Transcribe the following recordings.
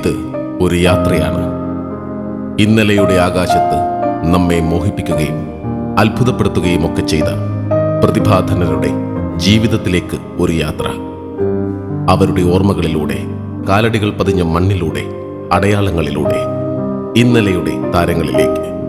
ഇത് ഒരു യാത്രയാണ്. ഇന്നലെയുടെ ആകാശത്ത് നമ്മെ മോഹിപ്പിക്കുകയും അത്ഭുതപ്പെടുത്തുകയും ഒക്കെ ചെയ്ത പ്രതിഭാധനരുടെ ജീവിതത്തിലേക്ക് ഒരു യാത്ര. അവരുടെ ഓർമ്മകളിലൂടെ കാലടികൾ പതിഞ്ഞ മണ്ണിലൂടെ അടയാളങ്ങളിലൂടെ ഇന്നലെയുടെ താരങ്ങളിലേക്ക്.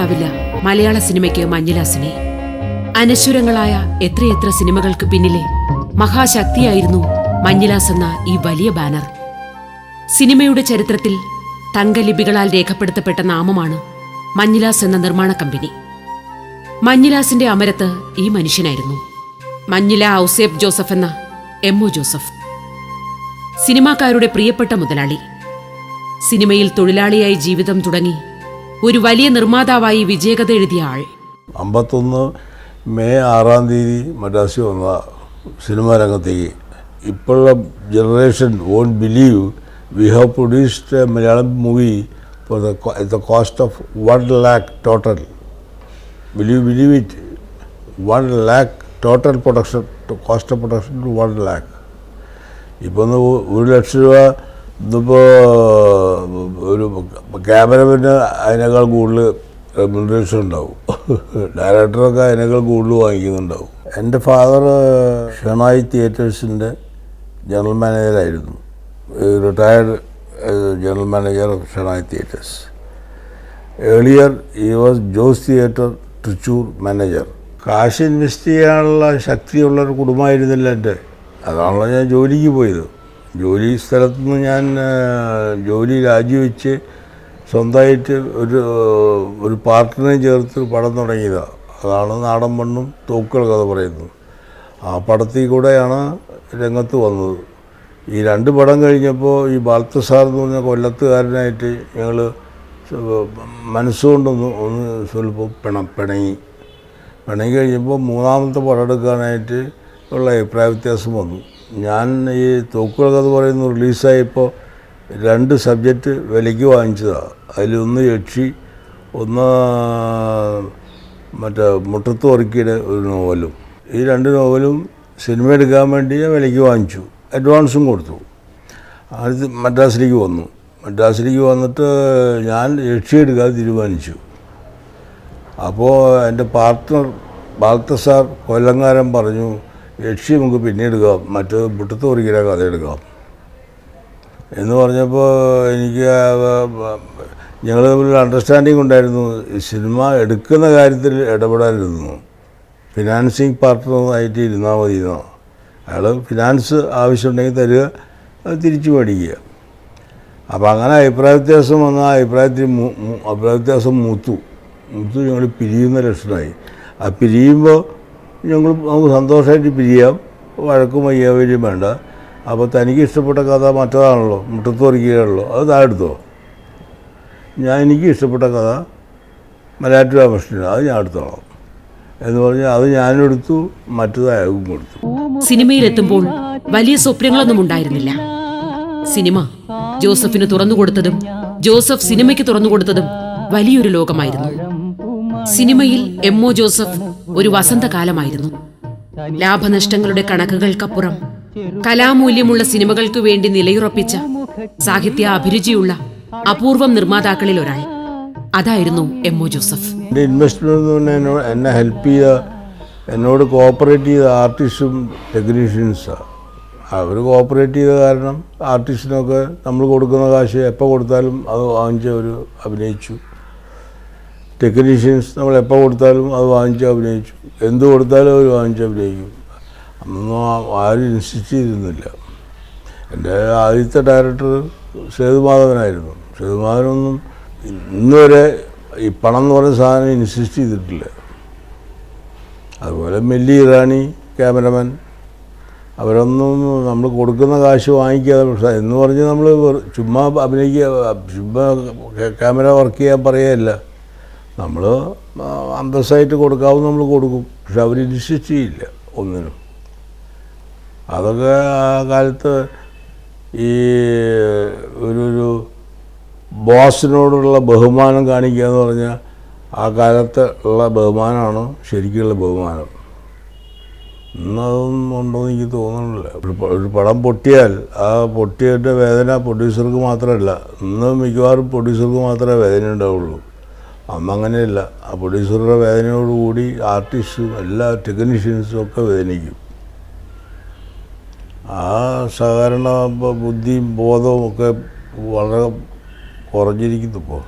മറക്കാനാവില്ല മലയാള സിനിമയ്ക്ക് മഞ്ഞിലാസിനെ അനശ്വരങ്ങളായ എത്രയെത്ര സിനിമകൾക്ക് പിന്നിലെ മഹാശക്തിയായിരുന്നു മഞ്ഞിലാസ് എന്ന ഈ വലിയ ബാനർ. സിനിമയുടെ ചരിത്രത്തിൽ തങ്കലിപികളാൽ രേഖപ്പെടുത്തപ്പെട്ട നാമമാണ് മഞ്ഞിലാസ് എന്ന നിർമ്മാണ കമ്പനി. മഞ്ഞിലാസിന്റെ അമരത്ത് ഈ മനുഷ്യനായിരുന്നു. മഞ്ഞില ഔസേബ് ജോസഫ് എന്ന എം ഒ ജോസഫ്. സിനിമാക്കാരുടെ പ്രിയപ്പെട്ട മുതലാളി. സിനിമയിൽ തൊഴിലാളിയായി ജീവിതം തുടങ്ങി ഒരു വലിയ നിർമ്മാതാവായി വിജയകഥ എഴുതിയ ആൾ. അമ്പത്തൊന്ന് മെയ് ആറാം തീയതി മദ്രാസിൽ വന്ന സിനിമാ രംഗത്തേക്ക് ഇപ്പോഴുള്ള generation won't believe we have produced a Malayalam movie for the the cost of one lakh total believe believe it one lakh total production cost of production one lakh ഇപ്പോൾ ഒന്ന് ഒരു ലക്ഷം രൂപ ഇന്നിപ്പോൾ ഒരു ക്യാമറമാന് അതിനേക്കാൾ കൂടുതൽ റെമ്യൂണറേഷൻ ഉണ്ടാവും. ഡയറക്ടറൊക്കെ അതിനേക്കാൾ കൂടുതൽ വാങ്ങിക്കുന്നുണ്ടാവും. എന്റെ ഫാദർ ഷെണായി തിയേറ്റേഴ്സിന്റെ general മാനേജറായിരുന്നു retired general manager of Shenoy theatres earlier he was Jose theatre Thrissur manager കാശ് ഇൻവെസ്റ്റ് ചെയ്യാനുള്ള ശക്തിയുള്ള ഒരു കുടുംബമായിരുന്നില്ല എന്റെ. അതാണല്ലോ ഞാൻ ജോലിക്ക് പോയത്. ജോലി സ്ഥലത്തു നിന്ന് ഞാൻ ജോലി രാജിവെച്ച് സ്വന്തമായിട്ട് ഒരു ഒരു പാർട്ടിനെ ചേർത്ത് പടം തുടങ്ങിയതാണ് അതാണ് നാടൻ മണ്ണും തോക്കുകൾ കഥ പറയുന്നത്. ആ പടത്തിൽ കൂടെയാണ് രംഗത്ത് വന്നത്. ഈ രണ്ട് പടം കഴിഞ്ഞപ്പോൾ ഈ ബാൽത്തസാർ എന്ന് പറഞ്ഞ കൊല്ലത്തുകാരനായിട്ട് ഞങ്ങൾ മനസ്സുകൊണ്ടൊന്ന് ഒന്ന് സ്വല്പം പിണ പിണങ്ങി. പിണങ്ങി കഴിഞ്ഞപ്പോൾ മൂന്നാമത്തെ പടം എടുക്കാനായിട്ട് ഉള്ള അഭിപ്രായ വ്യത്യാസം വന്നു. ഞാൻ ഈ തോക്കുകൾ കഥ പറയുന്ന റിലീസായപ്പോൾ രണ്ട് സബ്ജക്റ്റ് വിലയ്ക്ക് വാങ്ങിച്ചതാണ് അതിലൊന്ന് യക്ഷി ഒന്ന് മറ്റേ മുട്ടത്ത് വർക്കിയുടെ ഒരു നോവലും. ഈ രണ്ട് നോവലും സിനിമ എടുക്കാൻ വേണ്ടി ഞാൻ വിലയ്ക്ക് വാങ്ങിച്ചു. അഡ്വാൻസും കൊടുത്തു. അത് മദ്രാസിലേക്ക് വന്നു. മദ്രാസിലേക്ക് വന്നിട്ട് ഞാൻ യക്ഷി എടുക്കാൻ തീരുമാനിച്ചു. അപ്പോൾ എന്റെ പാർട്ട്ണർ ബാൽത്തസാർ കൊല്ലങ്കാരൻ പറഞ്ഞു യക്ഷി നമുക്ക് പിന്നെ എടുക്കാം. മറ്റേ മുട്ടത്ത് കുറിക്കുന്ന കഥ എടുക്കാം. എന്ന് പറഞ്ഞപ്പോൾ എനിക്ക് ഞങ്ങൾ തമ്മിൽ അണ്ടർസ്റ്റാൻഡിങ് ഉണ്ടായിരുന്നു. സിനിമ എടുക്കുന്ന കാര്യത്തിൽ ഇടപെടാനിരുന്നു ഫിനാൻസിങ് പാർട്ട്ണറായിട്ട് ഇരുന്നാൽ മതി എന്നോ അയാൾ ഫിനാൻസ് ആവശ്യമുണ്ടെങ്കിൽ തരിക അത് തിരിച്ചു മേടിക്കുക. അപ്പോൾ അങ്ങനെ അഭിപ്രായ വ്യത്യാസം വന്ന അഭിപ്രായത്തിൽ അഭിപ്രായ വ്യത്യാസം മൂത്തു. മൂത്തു ഞങ്ങൾ പിരിയുന്ന ലക്ഷണമായി. ആ പിരിയുമ്പോൾ ഞങ്ങൾ നമുക്ക് സന്തോഷമായിട്ട് പിരിയാം. വഴക്കും വയ്യാവരും വേണ്ട. അപ്പോൾ തനിക്ക് ഇഷ്ടപ്പെട്ട കഥ മറ്റതാണല്ലോ. മുട്ടത്ത് വറിക്കുകയാണല്ലോ അത് താഴെടുത്തോ ഞാൻ എനിക്ക് ഇഷ്ടപ്പെട്ട കഥ മലയാറ്റ രാമകൃഷ്ണൻ അത് ഞാൻ എടുത്തോളാം. എന്ന് പറഞ്ഞാൽ അത് ഞാനും എടുത്തു കൊടുത്തു. സിനിമയിലെത്തുമ്പോൾ വലിയ സ്വപ്നങ്ങളൊന്നും ഉണ്ടായിരുന്നില്ല. സിനിമ ജോസഫിന് തുറന്നുകൊടുത്തതും ജോസഫ് സിനിമയ്ക്ക് തുറന്നുകൊടുത്തതും വലിയൊരു ലോകമായിരുന്നു. സിനിമയിൽ എം ഒ ജോസഫ് ഒരു വസന്തകാലമായിരുന്നു. ലാഭനഷ്ടങ്ങളുടെ കണക്കുകൾക്കപ്പുറം കലാമൂല്യമുള്ള സിനിമകൾക്കു വേണ്ടി നിലയുറപ്പിച്ച സാഹിത്യ അഭിരുചിയുള്ള അപൂർവം നിർമ്മാതാക്കളിൽ ഒരാൾ. അതായിരുന്നു എം ഒ ജോസഫ്. എന്നെ ഹെൽപ്പ് ചെയ്ത എന്നോട് കോപ്പറേറ്റ് ചെയ്ത ആർട്ടിസ്റ്റും ടെക്നീഷ്യൻസാണ് അവർ കോപ്പറേറ്റ് ചെയ്ത കാരണം ആർട്ടിസ്റ്റിനൊക്കെ നമ്മൾ കൊടുക്കുന്ന കാശ് എപ്പോൾ കൊടുത്താലും അത് വാങ്ങിച്ച് അവർ അഭിനയിച്ചു. ടെക്നീഷ്യൻസ് നമ്മൾ എപ്പോൾ കൊടുത്താലും അത് വാങ്ങിച്ച് അഭിനയിച്ചു. എന്ത് കൊടുത്താലും അവർ വാങ്ങിച്ച് അഭിനയിക്കും. അന്നൊന്നും ആരും ഇൻസിസ്റ്റ് ചെയ്തിരുന്നില്ല. എന്റെ ആദ്യത്തെ ഡയറക്ടർ സേതുമാധവനായിരുന്നു. സേതുമാധവനൊന്നും ഇന്നുവരെ ഈ പണം എന്ന് പറയുന്ന സാധനം ഇൻസിസ്റ്റ് ചെയ്തിട്ടില്ല. അതുപോലെ മെല്ലി ഇറാനി ക്യാമറമാൻ. അവരൊന്നും നമ്മൾ കൊടുക്കുന്ന കാശ് വാങ്ങിക്കാതെ എന്ന് പറഞ്ഞ് നമ്മൾ ചുമ്മാ അഭിനയിക്കുക ചുമ്മാ ക്യാമറ വർക്ക് ചെയ്യാൻ പറയുകയല്ല. നമ്മൾ അന്തസ്സായിട്ട് കൊടുക്കാവും നമ്മൾ കൊടുക്കും. പക്ഷെ അവർ നിശ്ചയിച്ചില്ല ഒന്നിനും. അതൊക്കെ ആ കാലത്ത് ഈ ഒരു ഒരു ബോസിനോടുള്ള ബഹുമാനം കാണിക്കുക എന്ന് പറഞ്ഞാൽ ആ കാലത്ത് ഉള്ള ബഹുമാനമാണ് ശരിക്കുള്ള ബഹുമാനം. ഇന്നതൊന്നും ഉണ്ടോ എനിക്ക് തോന്നുന്നില്ല ഒരു പടം പൊട്ടിയാൽ ആ പൊട്ടിയതിന്റെ വേദന പ്രൊഡ്യൂസർക്ക് മാത്രമല്ല ഇന്ന് മിക്കവാറും പ്രൊഡ്യൂസർക്ക് മാത്രമേ വേദന ഉണ്ടാവുള്ളൂ. അന്ന് അങ്ങനെയല്ല. ആ പ്രൊഡ്യൂസറുടെ വേദനയോടുകൂടി ആർട്ടിസ്റ്റും എല്ലാ ടെക്നീഷ്യൻസും ഒക്കെ വേദനിക്കും. ആ സഹകരണ ബുദ്ധിയും ബോധവും ഒക്കെ വളരെ കുറഞ്ഞിരിക്കുന്നു ഇപ്പോൾ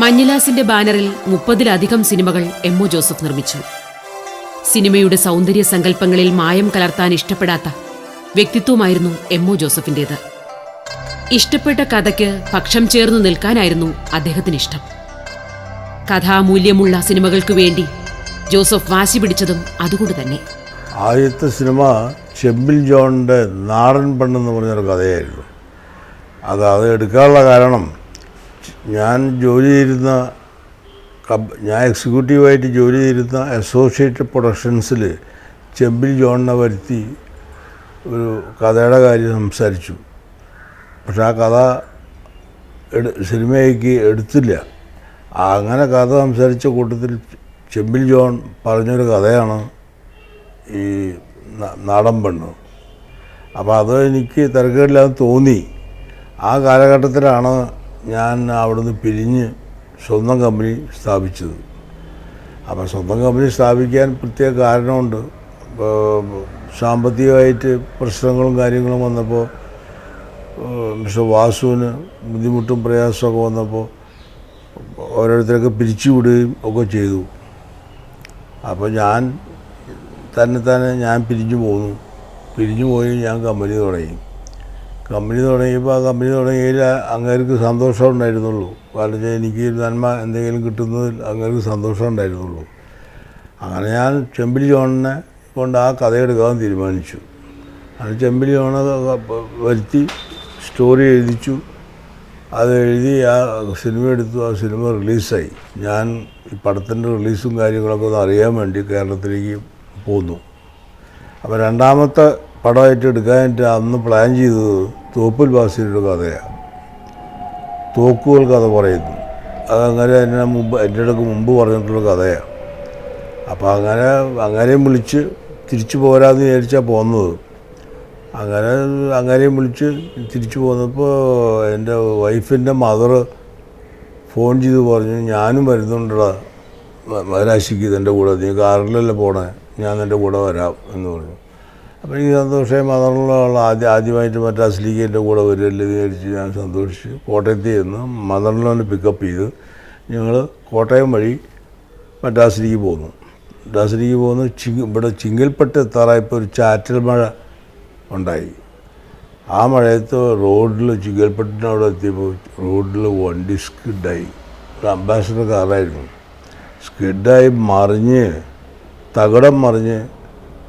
മഞ്ഞിലാസിന്റെ ബാനറിൽ മുപ്പതിലധികം സിനിമകൾ എം ഒ ജോസഫ് നിർമ്മിച്ചു. സിനിമയുടെ സൗന്ദര്യ സങ്കല്പങ്ങളിൽ മായം കലർത്താൻ ഇഷ്ടപ്പെടാത്ത വ്യക്തിത്വമായിരുന്നു എം ഒ ജോസഫിന്റേത്. ഇഷ്ടപ്പെട്ട കഥയ്ക്ക് പക്ഷം ചേർന്ന് നിൽക്കാനായിരുന്നു അദ്ദേഹത്തിന് ഇഷ്ടം കഥാമൂല്യമുള്ള സിനിമകൾക്ക് വേണ്ടി ജോസഫ് വാശി പിടിച്ചതും അതുകൊണ്ട് തന്നെ. ആദ്യത്തെ സിനിമ ചെമ്പിൽ ജോണിന്റെ നാടൻ പെണ്ണെന്ന് പറഞ്ഞൊരു കഥയായിരുന്നു. അത് അത് എടുക്കാനുള്ള കാരണം ഞാൻ ജോലി ചെയ്തിരുന്ന ഞാൻ എക്സിക്യൂട്ടീവായിട്ട് ജോലി ചെയ്തിരുന്ന അസോസിയേറ്റ് പ്രൊഡക്ഷൻസിൽ ചെമ്പിൽ ജോണിനെ വരുത്തി ഒരു കഥയുടെ കാര്യം സംസാരിച്ചു. പക്ഷെ ആ കഥ എടു സിനിമയ്ക്ക് എടുത്തില്ല. അങ്ങനെ കഥ സംസാരിച്ച കൂട്ടത്തിൽ ചെമ്പിൽ ജോൺ പറഞ്ഞൊരു കഥയാണ് ഈ നാടൻ പെണ്ണ്. അപ്പോൾ അത് എനിക്ക് തിരക്കേടില്ലാതെ തോന്നി. ആ കാലഘട്ടത്തിലാണ് ഞാൻ അവിടുന്ന് പിരിഞ്ഞ് സ്വന്തം കമ്പനി സ്ഥാപിച്ചത്. അപ്പോൾ സ്വന്തം കമ്പനി സ്ഥാപിക്കാൻ പ്രത്യേക കാരണമുണ്ട്. സാമ്പത്തികമായിട്ട് പ്രശ്നങ്ങളും കാര്യങ്ങളും വന്നപ്പോൾ മിസ്റ്റർ വാസുവിന് ബുദ്ധിമുട്ടും പ്രയാസമൊക്കെ വന്നപ്പോൾ ഓരോരുത്തരൊക്കെ പിരിച്ചുവിടുകയും ഒക്കെ ചെയ്തു. അപ്പോൾ ഞാൻ തന്നെ തന്നെ ഞാൻ പിരിഞ്ഞു പോന്നു. പിരിഞ്ഞു പോയി ഞാൻ കമ്പനി തുടങ്ങി. കമ്പനി തുടങ്ങിയപ്പോൾ ആ കമ്പനി തുടങ്ങിയതിൽ അങ്ങേർക്ക് സന്തോഷം ഉണ്ടായിരുന്നുള്ളൂ. കാരണം എനിക്ക് നന്മ എന്തെങ്കിലും കിട്ടുന്നതിൽ അങ്ങേർക്ക് സന്തോഷം ഉണ്ടായിരുന്നുള്ളൂ. അങ്ങനെ ഞാൻ ചെമ്പിലി ജോണിനെ കൊണ്ട് ആ കഥയെടുക്കാൻ തീരുമാനിച്ചു. അങ്ങനെ ചെമ്പിലി ജോണെ വരുത്തി സ്റ്റോറി എഴുതിച്ചു. അത് എഴുതി ആ സിനിമ എടുത്തു. ആ സിനിമ റിലീസായി. ഞാൻ ഈ പടത്തിന്റെ റിലീസും കാര്യങ്ങളൊക്കെ ഒന്ന് അറിയാൻ വേണ്ടി കേരളത്തിലേക്ക് പോന്നു. അപ്പോൾ രണ്ടാമത്തെ പടമായിട്ട് എടുക്കാനായിട്ട് അന്ന് പ്ലാൻ ചെയ്തത് തോപ്പിൽ ബാസിയുടെ കഥയാണ്. തോക്കുകൾ കഥ പറയുന്നു. അതങ്ങനെ എന്നെ മുമ്പ് എന്റെ അടുക്ക് മുമ്പ് പറഞ്ഞിട്ടുള്ള കഥയാണ്. അപ്പോൾ അങ്ങനെ അങ്ങനെയും വിളിച്ച് തിരിച്ചു പോരാന്ന് വിചാരിച്ചാൽ പോകുന്നത് അങ്ങനെ അങ്ങനെയും വിളിച്ച് തിരിച്ചു പോന്നപ്പോൾ എന്റെ വൈഫിന്റെ മദർ ഫോൺ ചെയ്ത് പറഞ്ഞു ഞാനും വരുന്നുണ്ടടാ മദരാശിക്ക് ഇതെന്റെ കൂടെ നീ കാറിലല്ലേ പോണേ ഞാൻ നിന്റെ കൂടെ വരാം എന്ന് പറഞ്ഞു. അപ്പോൾ എനിക്ക് സന്തോഷമായി മദറിനുള്ള ആദ്യം ആദ്യമായിട്ട് മദ്രാസിലേക്ക് എന്റെ കൂടെ വരുമല്ലേ വിചാരിച്ച് ഞാൻ സന്തോഷിച്ച് കോട്ടയത്ത് ചെന്ന് മദറിനെ പിക്കപ്പ് ചെയ്ത് ഞങ്ങൾ കോട്ടയം വഴി മദ്രാസിലേക്ക് പോന്നു. മദ്രാസിലേക്ക് പോകുന്നു ചിങ് ഇവിടെ ചിങ്ങൽപ്പെട്ട് എത്താറായപ്പോൾ ഒരു ചാറ്റൽ മഴ ഉണ്ടായി. ആ മഴയത്ത് റോഡിൽ ചിങ്കൽപ്പെട്ടിനവിടെ എത്തിയപ്പോൾ റോഡിൽ വണ്ടി സ്കിഡായി. ഒരു അംബാസഡർ കാറായിരുന്നു. സ്കിഡായി മറിഞ്ഞ് തകടം മറിഞ്ഞ്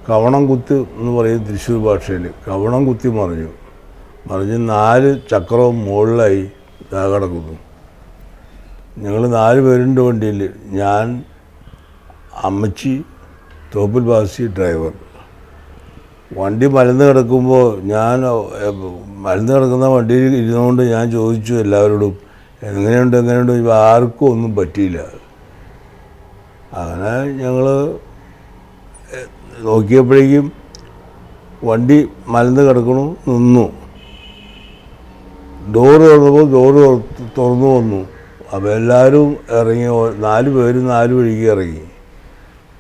കവണം കുത്തി എന്ന് പറയും തൃശ്ശൂർ ഭാഷയിൽ കവണം കുത്തി മറിഞ്ഞു. മറിഞ്ഞ് നാല് ചക്രവും മുകളിലായി കിടക്കുന്നു. ഞങ്ങൾ നാല് പേരുണ്ട് വണ്ടിയിൽ ഞാൻ അമ്മച്ചി തോപ്പിൽ ബാസി ഡ്രൈവർ. വണ്ടി മലന്ന് കിടക്കുമ്പോൾ ഞാൻ മലന്ന് കിടക്കുന്ന വണ്ടിയിൽ ഇരുന്നുകൊണ്ട് ഞാൻ ചോദിച്ചു എല്ലാവരോടും എങ്ങനെയുണ്ട് എങ്ങനെയുണ്ട്? ആർക്കും ഒന്നും പറ്റിയില്ല. അങ്ങനെ ഞങ്ങൾ നോക്കിയപ്പോഴേക്കും വണ്ടി മലന്ന് കിടക്കണു നിന്നു. ഡോറ് തുറന്നപ്പോൾ ഡോറ് തുറ- തുറന്നു വന്നു. അപ്പോൾ എല്ലാവരും ഇറങ്ങി നാല് പേരും നാല് വഴിക്ക് ഇറങ്ങി.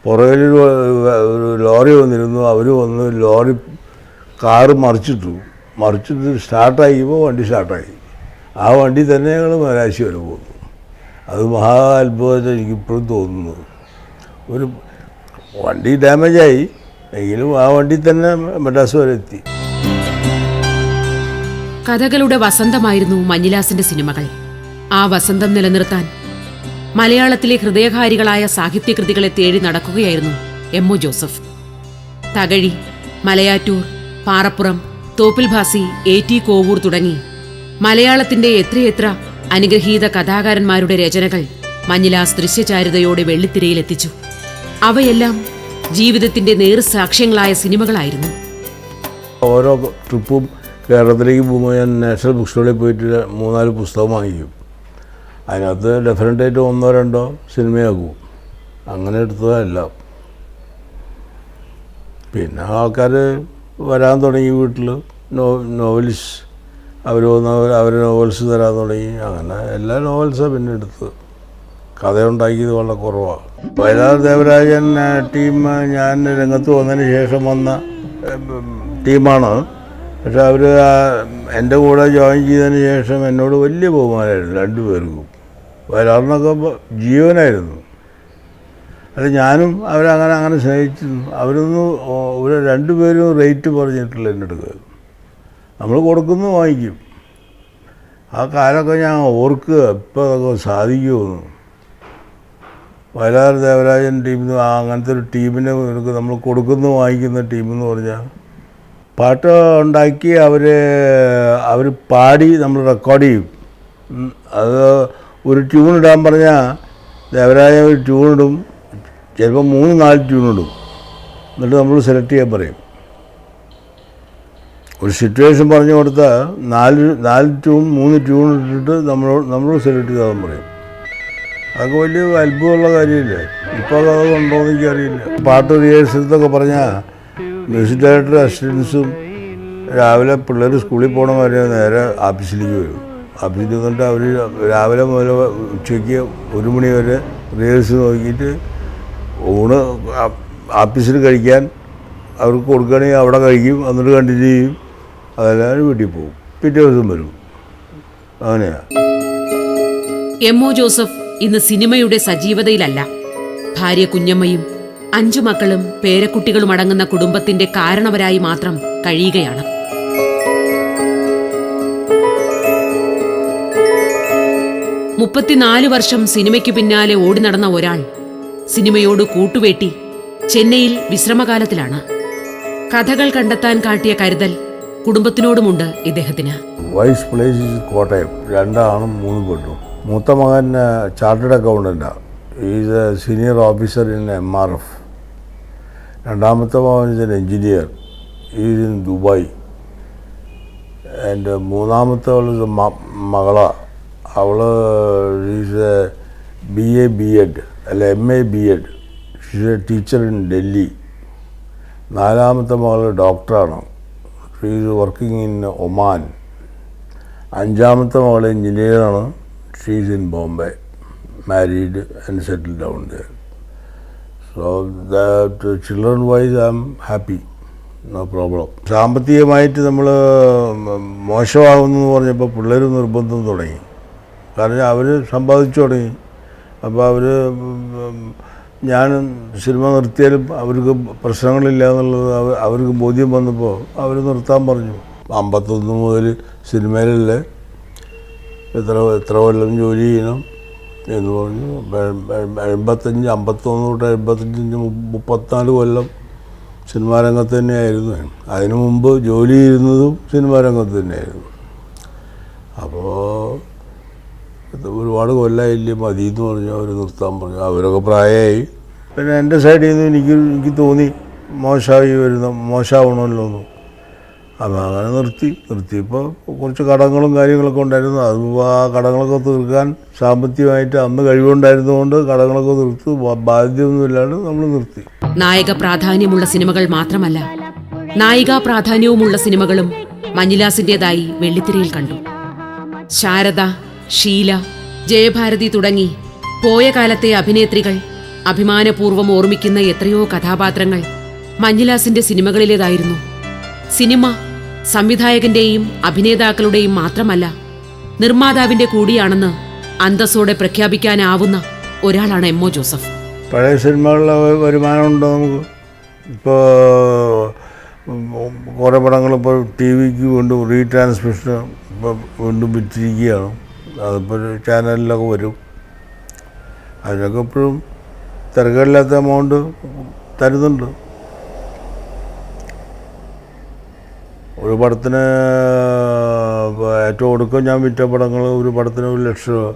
പുറകിൽ ഒരു ലോറി വന്നിരുന്നു. അവർ വന്ന് ലോറി കാറ് മറിച്ചിട്ടു. മറിച്ചിട്ട് സ്റ്റാർട്ടായിപ്പോൾ വണ്ടി സ്റ്റാർട്ടായി. ആ വണ്ടി തന്നെ ഞങ്ങൾ മരാശി വരെ പോകുന്നു. അത് മഹാ അത്ഭുതമായിട്ട് എനിക്കിപ്പോഴും തോന്നുന്നു. ഒരു വണ്ടി ഡാമേജായി. എങ്കിലും ആ വണ്ടി തന്നെ മദ്രാസ് വരെ എത്തി. കഥകളുടെ വസന്തമായിരുന്നു മഞ്ഞിലാസിന്റെ സിനിമകൾ. ആ വസന്തം നിലനിർത്താൻ മലയാളത്തിലെ ഹൃദയകാരികളായ സാഹിത്യകൃതികളെ തേടി നടക്കുകയായിരുന്നു M O Joseph. Thakazhi Malayattoor Parappuram Thoppil Bhasi A T Kovoor തുടങ്ങി മലയാളത്തിന്റെ എത്രയെത്ര അനുഗ്രഹീത കഥാകാരന്മാരുടെ രചനകൾ മഞ്ഞിലാസ് ദൃശ്യചാരുതയോടെ വെള്ളിത്തിരയിലെത്തിച്ചു. അവയെല്ലാം ജീവിതത്തിന്റെ നേർസാക്ഷ്യങ്ങളായ സിനിമകളായിരുന്നു. ഓരോ ട്രിപ്പും കേരളത്തിലേക്ക് പോകുമ്പോൾ ഞാൻ നാഷണൽ ബുക്ക് സ്റ്റോളിൽ പോയിട്ട് മൂന്നാൽ പുസ്തകം വാങ്ങിക്കും. അതിനകത്ത് ഡെഫിനറ്റായിട്ട് ഒന്നോ രണ്ടോ സിനിമയാകും. അങ്ങനെ എടുത്തതല്ല പിന്നെ ആൾക്കാർ വരാൻ തുടങ്ങി വീട്ടിൽ നോ നോവൽസ് അവർ വന്നവർ അവർ നോവൽസ് തരാൻ തുടങ്ങി. അങ്ങനെ എല്ലാ നോവൽസാണ് പിന്നെ എടുത്തത് കഥയുണ്ടാക്കിയത് വളരെ കുറവാണ് വയലാർ ദേവരാജൻ ടീം ഞാൻ രംഗത്ത് വന്നതിന് ശേഷം വന്ന ടീമാണ് പക്ഷെ അവർ എന്റെ കൂടെ ജോയിൻ ചെയ്തതിന് ശേഷം എന്നോട് വലിയ ബഹുമാനമായിരുന്നു. രണ്ടുപേർക്കും. വയലാറിനൊക്കെ ജീവനായിരുന്നു. അല്ല ഞാനും അവരങ്ങനെ അങ്ങനെ സ്നേഹിച്ചിരുന്നു. അവരൊന്നും ഒരു രണ്ടുപേരും റേറ്റ് പറഞ്ഞിട്ടില്ല എന്റെ അടുത്ത്. നമ്മൾ കൊടുക്കുന്നു വാങ്ങിക്കും. ആ കാലമൊക്കെ ഞാൻ ഓർക്കുക ഇപ്പം അതൊക്കെ സാധിക്കുമെന്ന്. വയലാർ ദേവരാജൻ ടീമിൽ അങ്ങനത്തെ ഒരു ടീമിനെ നമ്മൾ കൊടുക്കുന്നു വാങ്ങിക്കുന്ന ടീമെന്ന് പറഞ്ഞാൽ പാട്ട് ഉണ്ടാക്കി അവർ അവർ പാടി നമ്മൾ റെക്കോർഡ് ചെയ്യും. അത് ഒരു ട്യൂൺ ഇടാൻ പറഞ്ഞാൽ ദേവരാജൻ ഒരു ട്യൂൺ ഇടും. ചിലപ്പോൾ മൂന്ന് നാല് ട്യൂൺ ഇടും. എന്നിട്ട് നമ്മൾ സെലക്ട് ചെയ്യാൻ പറയും. ഒരു സിറ്റുവേഷൻ പറഞ്ഞു കൊടുത്താൽ നാല് നാല് ട്യൂൺ മൂന്ന് ട്യൂൺ ഇട്ടിട്ട് നമ്മൾ നമ്മൾ സെലക്ട് ചെയ്താൽ പറയും. അതൊക്കെ വലിയ അത്ഭുതമുള്ള കാര്യമില്ല? ഇപ്പോൾ അത് ഉണ്ടോയെന്ന് എനിക്കറിയില്ല. പാട്ട് റിഹേഴ്സൽസൊക്കെ പറഞ്ഞാൽ മ്യൂസിക് ഡയറക്ടർ അസിസ്റ്റൻസും രാവിലെ പിള്ളേർ സ്കൂളിൽ പോകണ നേരെ ആഫീസിലേക്ക് വരും. ആഫീസിൽ വന്നിട്ട് അവർ രാവിലെ മുതൽ ഉച്ചയ്ക്ക് ഒരു മണി വരെ റിഹേഴ്സൽ നോക്കിയിട്ട് ഊണ് ആഫീസിൽ കഴിക്കാൻ അവർക്ക് കൊടുക്കുകയാണെങ്കിൽ അവിടെ കഴിക്കും എന്നിട്ട് കണ്ടിന്യൂ ചെയ്യും. അതെല്ലാവരും വീട്ടിൽ പോകും. പിറ്റേ ദിവസം വരും. അങ്ങനെയാണ് എം ഒ ജോസഫ് ഇന്ന് സിനിമയുടെ സജീവതയിലല്ല. ഭാര്യ കുഞ്ഞമ്മയും അഞ്ചു മക്കളും പേരക്കുട്ടികളും അടങ്ങുന്ന കുടുംബത്തിന്റെ കാരണവരായി മാത്രം കഴിയുകയാണ്. മുപ്പത്തിനാല് വർഷം സിനിമയ്ക്ക് പിന്നാലെ ഓടി നടന്ന ഒരാൾ സിനിമയോട് കൂട്ടുവേട്ടി ചെന്നൈയിൽ വിശ്രമകാലത്തിലാണ്. കഥകൾ കണ്ടെത്താൻ കാട്ടിയ കരുതൽ കുടുംബത്തിനോടുമുണ്ട് ഇദ്ദേഹത്തിന്. വൈസ് പ്ലേസ് കോട്ടയം രണ്ടാണും മൂന്ന് പെണ്ണും. മൂത്ത മകൻ chartered അക്കൗണ്ടന്റാണ് is a senior officer in M R F രണ്ടാമത്തെ മകൻ is an engineer is in Dubai എന്റെ മൂന്നാമത്തെ മകളാണ് മകള. അവൾ is a B A B Ed അല്ല M A B Ed she's a teacher in Delhi നാലാമത്തെ മകൾ ഡോക്ടറാണ് ഷീസ് വർക്കിംഗ് ഇൻ ഒമാൻ അഞ്ചാമത്തെ മകൾ എഞ്ചിനീയറാണ് she's in Bombay married and settle down there so that children wise I'm happy no problem സാമ്പത്തികമായിട്ട് നമ്മൾ മോശമാകുന്നു പറഞ്ഞപ്പോൾ പിള്ളേർ നിർബന്ധം തുടങ്ങി. കാരണം അവർ സമ്പാദിച്ചു തുടങ്ങി. അപ്പോൾ അവർ ഞാൻ സിനിമ നിർത്തിയാലും അവർക്ക് പ്രശ്നങ്ങളില്ല എന്നുള്ളത് അവർ അവർക്ക് ബോധ്യം വന്നപ്പോൾ അവർ നിർത്താൻ പറഞ്ഞു. അമ്പത്തൊന്ന് മുതൽ സിനിമയിലല്ലേ എത്ര എത്ര കൊല്ലം ജോലി ചെയ്യണം എന്ന് പറഞ്ഞു. എഴുപത്തഞ്ച് അമ്പത്തൊന്ന് തൊട്ട് എൺപത്തഞ്ച് മു- മുപ്പത്തിനാല് കൊല്ലം സിനിമാ രംഗത്ത് തന്നെയായിരുന്നു. അതിനു മുമ്പ് ജോലി ചെയ്യുന്നതും സിനിമാ രംഗത്ത് തന്നെയായിരുന്നു. അപ്പോൾ ഒരുപാട് കൊല്ലമായില്ലേ മതി എന്ന് പറഞ്ഞു അവർ നിർത്താൻ പറഞ്ഞു. അവരൊക്കെ പ്രായമായി പിന്നെ എന്റെ സൈഡിൽ നിന്ന് എനിക്ക് എനിക്ക് തോന്നി മോശമായി വരുന്ന മോശമാവണമല്ലോ എന്ന്. അപ്പോൾ അങ്ങനെ നിർത്തി. നിർത്തിയപ്പോൾ കുറച്ച് കടങ്ങളും കാര്യങ്ങളൊക്കെ ഉണ്ടായിരുന്നു. അത് ആ കടങ്ങളൊക്കെ തീർക്കാൻ സാമ്പത്തികമായിട്ട് അന്ന് കഴിവുണ്ടായിരുന്നതുകൊണ്ട് കടങ്ങളൊക്കെ തീർത്ത് ബ- ബാധ്യതയൊന്നുമില്ലാണ്ട് നമ്മൾ നിർത്തി. നായക പ്രാധാന്യമുള്ള സിനിമകൾ മാത്രമല്ല നായികാ പ്രാധാന്യവുമുള്ള സിനിമകളും മഞ്ഞിലാസിന്റെതായി വെള്ളിത്തിരയിൽ കണ്ടു. ശാരദ ഷീല ജയഭാരതി തുടങ്ങി. പോയ കാലത്തെ അഭിനേത്രികൾ അഭിമാനപൂർവം ഓർമ്മിക്കുന്ന എത്രയോ കഥാപാത്രങ്ങൾ മഞ്ഞിലാസിന്റെ സിനിമകളിലേതായിരുന്നു. സിനിമ സംവിധായകന്റെയും അഭിനേതാക്കളുടെയും മാത്രമല്ല നിർമ്മാതാവിന്റെ കൂടിയാണെന്ന് അന്തസ്സോടെ പ്രഖ്യാപിക്കാനാവുന്ന ഒരാളാണ് എം ഒ ജോസഫ്. പഴയ സിനിമകളിലെ വരുമാനമുണ്ടോ നമുക്ക്? ഇപ്പോൾ കുറേ പടങ്ങൾ ഇപ്പോൾ ടി വിക്ക് വീണ്ടും റീട്രാൻസ്മിഷൻ വീണ്ടും വിറ്റിരിക്കുകയാണ്. അതിപ്പോൾ ചാനലിലൊക്കെ വരും. അതിനൊക്കെ ഇപ്പോഴും തിരക്കില്ലാത്ത എമൗണ്ട് തരുന്നുണ്ട്. ഒരു പടത്തിന് ഏറ്റവും ഒടുക്കം ഞാൻ വിറ്റ പടങ്ങൾ ഒരു പടത്തിന് ഒരു ലക്ഷം രൂപ.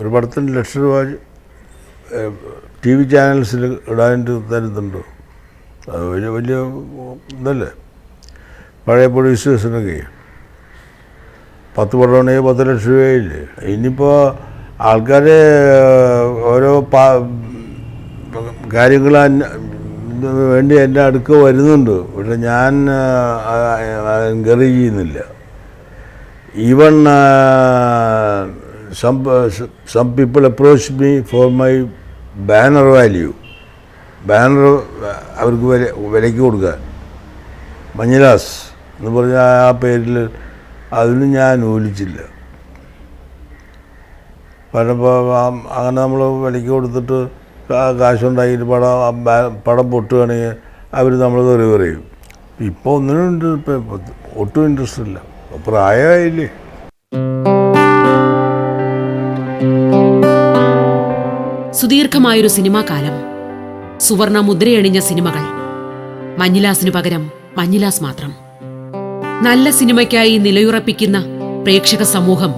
ഒരു പടത്തിന് ലക്ഷം രൂപ ടി വി ചാനൽസിൽ ഇടാനായിട്ട് തരുന്നുണ്ട്. അത് വലിയ വലിയ ഇതല്ലേ? പഴയ പ്രൊഡ്യൂസേഴ്സിനൊക്കെ പത്ത് പടമാണെങ്കിൽ പത്ത് ലക്ഷം രൂപയില്ലേ? ഇനിയിപ്പോൾ ആൾക്കാർ ഓരോ പാ കാര്യങ്ങൾ വേണ്ടി എന്റെ അടുക്ക് വരുന്നുണ്ട്. പക്ഷെ ഞാൻ എൻകറേജ് ചെയ്യുന്നില്ല. Even some some people approach me for my banner value. Banner അവർക്ക് വില വിലയ്ക്ക് കൊടുക്കാൻ. മഞ്ഞിലാസ് എന്ന് പറഞ്ഞ ആ പേരിൽ അതിന് ഞാൻ അനുകൂലിച്ചില്ല പലപ്പോൾ അങ്ങനെ നമ്മൾ വിലയ്ക്ക് കൊടുത്തിട്ട് കാശുണ്ടാക്കിയിട്ട് പടം പടം പൊട്ടുകയാണെങ്കിൽ അവർ നമ്മൾ തെറി പറയും. ഇപ്പോൾ ഒന്നിനും ഇപ്പം ഒട്ടും ഇൻട്രസ്റ്റ് ഇല്ല. പ്രായമായില്ലേ സുദീർഘമായൊരു സിനിമാ കാലം. സുവർണ മുദ്രയണിഞ്ഞ സിനിമകൾ. മഞ്ഞിലാസിനു പകരം മഞ്ഞിലാസ് മാത്രം. നല്ല സിനിമയ്ക്കായി നിലയുറപ്പിക്കുന്ന പ്രേക്ഷക സമൂഹം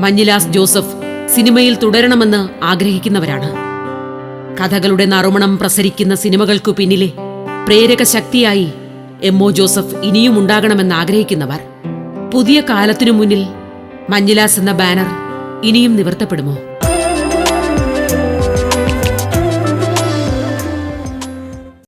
മഞ്ഞിലാസ് ജോസഫ് സിനിമയിൽ തുടരണമെന്ന് ആഗ്രഹിക്കുന്നവരാണ്. കഥകളുടെ നറുമണം പ്രസരിക്കുന്ന സിനിമകൾക്കു പിന്നിലെ പ്രേരക ശക്തിയായി എം ഒ ജോസഫ് ഇനിയും ഉണ്ടാകണമെന്ന് ആഗ്രഹിക്കുന്നവർ പുതിയ കാലത്തിനു മുന്നിൽ മഞ്ഞിലാസ് എന്ന ബാനർ ഇനിയും നിവർത്തപ്പെടുമോ?